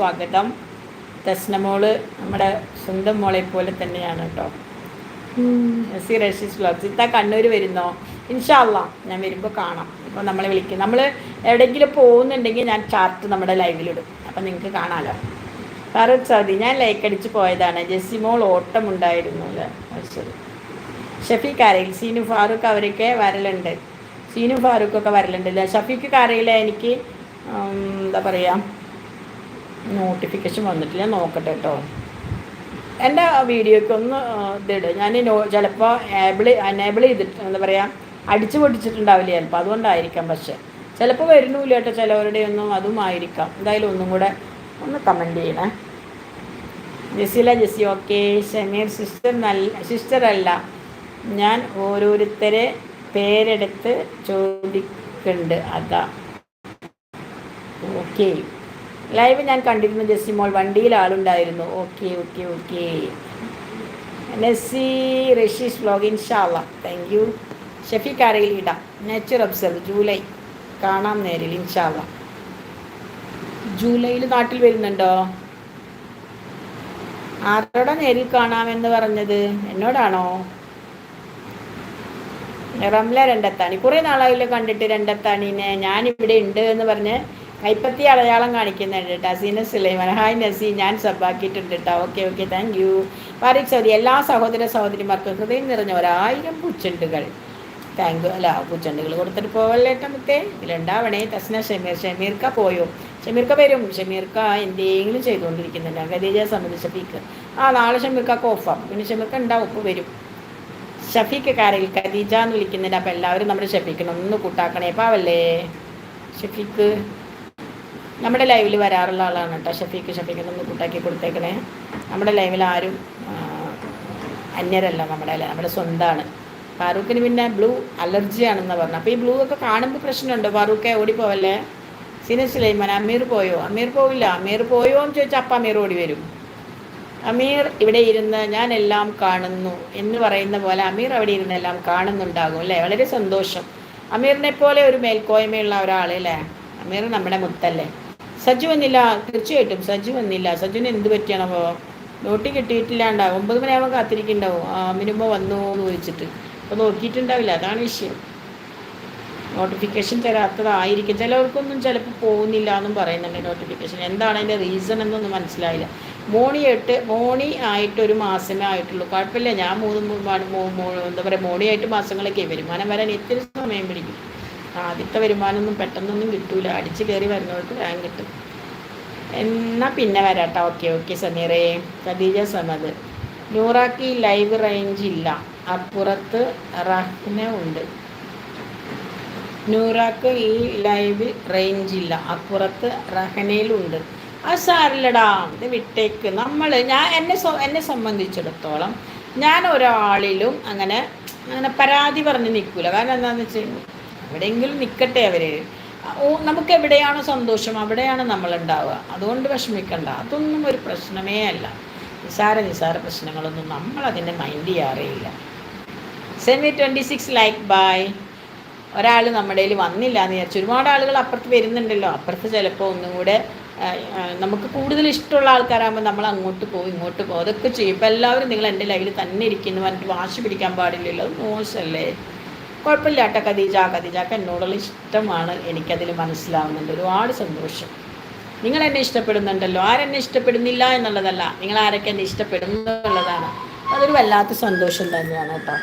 സ്വാഗതം. തസ്നമോൾ നമ്മുടെ സ്വന്തം മോളെ പോലെ തന്നെയാണ് കേട്ടോ. സി റഷീസ് ബ്ലോഗ് ഇത്താ കണ്ണൂർ വരുന്നോ? ഇൻഷാല്ല ഞാൻ വരുമ്പോൾ കാണാം. ഇപ്പോൾ നമ്മളെ വിളിക്കും നമ്മൾ എവിടെയെങ്കിലും പോകുന്നുണ്ടെങ്കിൽ ഞാൻ ചാർട്ട് നമ്മുടെ ലൈവിലിടും. അപ്പം നിങ്ങൾക്ക് കാണാമല്ലോ ഫാറൂഖ് സൗദി ഞാൻ ലൈക്ക് അടിച്ച് പോയതാണ്. ജെസ്സിമോൾ ഓട്ടം ഉണ്ടായിരുന്നു അല്ലേ? ശരി. ഷഫീഖ് കാരയിൽ സീനു ഫാറൂഖ് അവരൊക്കെ വരലുണ്ട്. സീനു ഫാറൂഖ് ഒക്കെ വരലുണ്ട് ഷഫീഖ് കാരയിൽ എനിക്ക് എന്താ പറയുക നോട്ടിഫിക്കേഷൻ വന്നിട്ടില്ല നോക്കട്ടെ കേട്ടോ എന്റെ വീഡിയോയ്ക്ക് ഒന്ന് ഇതിട് ഞാൻ ചിലപ്പോൾ ഏബിൾ അനേബിൾ ചെയ്തിട്ട് എന്താ പറയുക അടിച്ചു പൊട്ടിച്ചിട്ടുണ്ടാവില്ല ചിലപ്പോൾ അതുകൊണ്ടായിരിക്കാം പക്ഷേ. ചിലപ്പോൾ വരുന്നില്ല കേട്ടോ ചിലവരുടെ ഒന്നും അതും ആയിരിക്കാം. എന്തായാലും ഒന്നും കൂടെ ഒന്ന് കമന്റ് ചെയ്യണേ. ജസീല ജെസി ഓക്കെ. ഷമീർ സിസ്റ്റർ നല്ല സിസ്റ്ററല്ല ഞാൻ ഓരോരുത്തരെ പേരെടുത്ത് ചോദിക്കുന്നുണ്ട് അതാ. ഓക്കെ. ലൈവ് ഞാൻ കണ്ടിരുന്നു ജെസ്സിമോൾ വണ്ടിയിൽ ആളുണ്ടായിരുന്നു. Okay okay okay Nasi Rasheesh vlog ഇൻഷാല്ല താങ്ക് യു ഷഫീഖ് കാരയിൽ ഇടാം. Nature observe July. കാണാം നേരിൽ ഇൻഷാല്ല ജൂലൈയിൽ നാട്ടിൽ വരുന്നുണ്ടോ? ആരോടാ നേരിൽ കാണാമെന്ന് പറഞ്ഞത്? എന്നോടാണോ? റംല രണ്ടത്താണി. കുറേ നാളായില്ല കണ്ടിട്ട് രണ്ടത്താണീനെ. ഞാനിവിടെ ഉണ്ട് എന്ന് പറഞ്ഞ് കൈപ്പത്തി അടയാളം കാണിക്കുന്നുണ്ട് കേട്ടോ സീന സുലൈമാൻ. ഹായ് നസി ഞാൻ സബ്ബാക്കിയിട്ടുണ്ട് കേട്ടോ okay okay thank you Fariq Saudi എല്ലാ സഹോദര സഹോദരിമാർക്കും ഹൃദയം നിറഞ്ഞ ഒരായിരം പൂച്ചെണ്ടുകൾ. താങ്ക് യു അല്ല പൂച്ചെണ്ടുകൾ കൊടുത്തിട്ട് പോവല്ലേ മുത്തേ? ഇതിലുണ്ടാവണേ. തസ്ന ഷമീർ ഷമീർക്ക പോയോ? ഷമീർക്ക വരും. ഷമീർക്ക എന്തെങ്കിലും ചെയ്തുകൊണ്ടിരിക്കുന്നുണ്ട്. ഖദീജയെ സംബന്ധിച്ച പീക്ക് ആ നാളെ ഷമീർക്കൊക്കെ ഓഫാം പിന്നെ ഷമീർക്ക ഉണ്ടാവും ഉപ്പ് വരും. ഷഫീക്ക് കാരയിൽ ഖദീജ എന്ന് വിളിക്കുന്നുണ്ട്. അപ്പം എല്ലാവരും നമ്മുടെ ഷഫീക്കിനെ ഒന്ന് കൂട്ടാക്കണേ. പാവല്ലേ? ഷഫീക്ക് നമ്മുടെ ലൈവിൽ വരാറുള്ള ആളാണ് കേട്ടോ. ഷഫീക്ക് ഷഫീക്ക് നമ്മൾ കൂട്ടാക്കി കൊടുത്തേക്കണേ. നമ്മുടെ ലൈവിൽ ആരും അന്യരല്ല നമ്മുടെ നമ്മുടെ സ്വന്തമാണ് ഫാറൂഖിന് പിന്നെ ബ്ലൂ അലർജിയാണെന്ന് പറഞ്ഞു അപ്പോൾ ഈ ബ്ലൂ ഒക്കെ കാണുമ്പോൾ പ്രശ്നമുണ്ട്? ഫാറൂഖെ ഓടിപ്പോവല്ലേ? സിന സുലൈമാൻ അമീർ പോയോ? അമീർ പോവില്ല. അമീർ പോയോ എന്ന് ചോദിച്ചാൽ അപ്പം അമീർ ഓടി വരും. അമീർ ഇവിടെ ഇരുന്ന് ഞാൻ എല്ലാം കാണുന്നു എന്ന് പറയുന്ന പോലെ അമീർ അവിടെ ഇരുന്ന് എല്ലാം കാണുന്നുണ്ടാകും അല്ലേ? വളരെ സന്തോഷം. അമീറിനെ പോലെ ഒരു മേൽക്കോയ്മയുള്ള ഒരാൾ അല്ലേ? അമീർ നമ്മുടെ മുത്തല്ലേ. സജ്ജു വന്നില്ല തീർച്ചയായിട്ടും സജ്ജു വന്നില്ല. സജ്ജുവിന് എന്ത് പറ്റിയാണോ നോട്ടി കിട്ടിയിട്ടില്ലാണ്ട ഒമ്പത് മണിയാവുമ്പോൾ കാത്തിരിക്കുന്നുണ്ടാവും അമിനുമ്മ വന്നു എന്ന് ചോദിച്ചിട്ട് അപ്പോൾ നോക്കിയിട്ടുണ്ടാവില്ല അതാണ് വിഷയം. നോട്ടിഫിക്കേഷൻ തരാത്തതായിരിക്കും. ചിലവർക്കൊന്നും ചിലപ്പോൾ പോകുന്നില്ല എന്നും പറയുന്നുണ്ട് നോട്ടിഫിക്കേഷൻ. എന്താണ് അതിന്റെ റീസൺ എന്നൊന്നും മനസ്സിലായില്ല. മോണി എട്ട് മോണി ആയിട്ട് ഒരു മാസമേ ആയിട്ടുള്ളൂ. കുഴപ്പമില്ല ഞാൻ മൂന്ന് എന്താ പറയുക മോണിയായിട്ട് മാസങ്ങളൊക്കെ വരുമാനം വരാൻ ഇത്തിരി സമയം പിടിക്കും. ആദ്യത്തെ വരുമാനമൊന്നും പെട്ടെന്നൊന്നും കിട്ടൂല. അടിച്ച് കയറി വരുന്നവർക്ക് വേഗം കിട്ടും. എന്നാൽ പിന്നെ വരാട്ടോ. ഓക്കെ ഓക്കെ സമീറേ. ഖദീജ സമദ്. നൂറാക്ക് ലൈവ് റേഞ്ച് ഇല്ല. അപ്പുറത്ത് റഹ്ന ഉണ്ട്. നൂറാക്ക് ഈ ലൈവ് റേഞ്ച് ഇല്ല. അപ്പുറത്ത് റഹനയിലുണ്ട് അത് സാരില്ലടാ ഇത് വിട്ടേക്ക്. നമ്മൾ ഞാൻ എന്നെ എന്നെ സംബന്ധിച്ചിടത്തോളം ഞാൻ ഒരാളിലും അങ്ങനെ അങ്ങനെ പരാതി പറഞ്ഞ് നിൽക്കില്ല കാരണം എന്താണെന്ന് വെച്ച് എവിടെയെങ്കിലും നിൽക്കട്ടെ അവർ നമുക്ക് എവിടെയാണോ സന്തോഷം അവിടെയാണ് നമ്മൾ ഉണ്ടാവുക അതുകൊണ്ട് വിഷമിക്കണ്ട. അതൊന്നും ഒരു പ്രശ്നമേ അല്ല. നിസാര നിസാര പ്രശ്നങ്ങളൊന്നും നമ്മൾ അതിനെ mind ചെയ്യാറേയില്ല. Semi twenty six like by ഒരാൾ നമ്മുടെ കയ്യിൽ വന്നില്ല എന്ന് വിചാരിച്ചു. ഒരുപാട് ആളുകൾ അപ്പുറത്ത് വരുന്നുണ്ടല്ലോ. അപ്പുറത്ത് ചിലപ്പോൾ ഒന്നും കൂടെ നമുക്ക് കൂടുതൽ ഇഷ്ടമുള്ള ആൾക്കാരാകുമ്പോൾ നമ്മൾ അങ്ങോട്ട് പോകും ഇങ്ങോട്ട് പോകും. അതൊക്കെ ചെയ്യും. ഇപ്പോൾ എല്ലാവരും നിങ്ങൾ എന്റെ ലൈവിൽ തന്നെ ഇരിക്കുന്നു പറഞ്ഞിട്ട് വാശി പിടിക്കാൻ പാടില്ലല്ലോ. അത് മോശമല്ലേ? കുഴപ്പമില്ല കേട്ടോ ഖദീജ. ഖദീജക്ക് എന്നോടുള്ള ഇഷ്ടമാണ് എനിക്കതിൽ മനസ്സിലാവുന്നുണ്ട്. ഒരുപാട് സന്തോഷം. നിങ്ങൾ എന്നെ ഇഷ്ടപ്പെടുന്നുണ്ടല്ലോ. ആരെന്നെ ഇഷ്ടപ്പെടുന്നില്ല എന്നുള്ളതല്ല. നിങ്ങൾ ആരൊക്കെ എന്നെ ഇഷ്ടപ്പെടുന്നു എന്നുള്ളതാണ്. അതൊരു വല്ലാത്ത സന്തോഷം തന്നെയാണ് കേട്ടോ.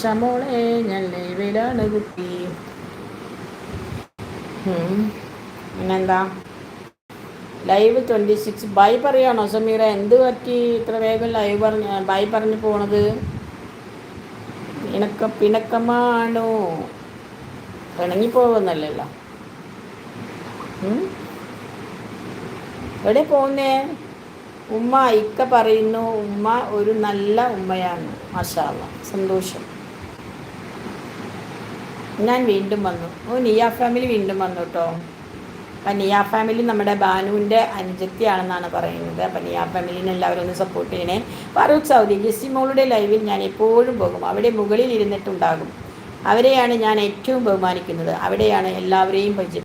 ശമോളെ ഞാൻ ലൈവിലാണ് കുട്ടി. പിന്നെന്താ? ലൈവ് ട്വന്റി സിക്സ് ബൈ പറയാണോ സമീറ എന്ത് പറ്റി? ഇത്ര വേഗം ലൈവ് പറഞ്ഞ് ബൈ പറഞ്ഞു പോണത്? പിണക്ക പിണക്കമാണോ? പിണങ്ങി പോകുന്നല്ലല്ലോ ഉം? എവിടെ പോകുന്നേ ഉമ്മ ഇക്ക പറയുന്നു ഉമ്മ ഒരു നല്ല ഉമ്മയാണ്. മാഷാല്ല സന്തോഷം. ഞാൻ വീണ്ടും വന്നു. ഓ നിയ ഫാമിലി വീണ്ടും വന്നു കേട്ടോ അപ്പം നിയ ഫാമിലി നമ്മുടെ ബാനുവിന്റെ അനുജത്തിയാണെന്നാണ് പറയുന്നത്. പനിയ ഫാമിലിനെ എല്ലാവരും ഒന്ന് സപ്പോർട്ട് ചെയ്യണേ. ഫറൂഖ് സൗദി ജെസ്സിമോളുടെ ലൈവിൽ ഞാൻ എപ്പോഴും പോകും. അവിടെ മുകളിൽ ഇരുന്നിട്ടുണ്ടാകും അവരെയാണ് ഞാൻ ഏറ്റവും ബഹുമാനിക്കുന്നത്. അവിടെയാണ് എല്ലാവരെയും പരിചയം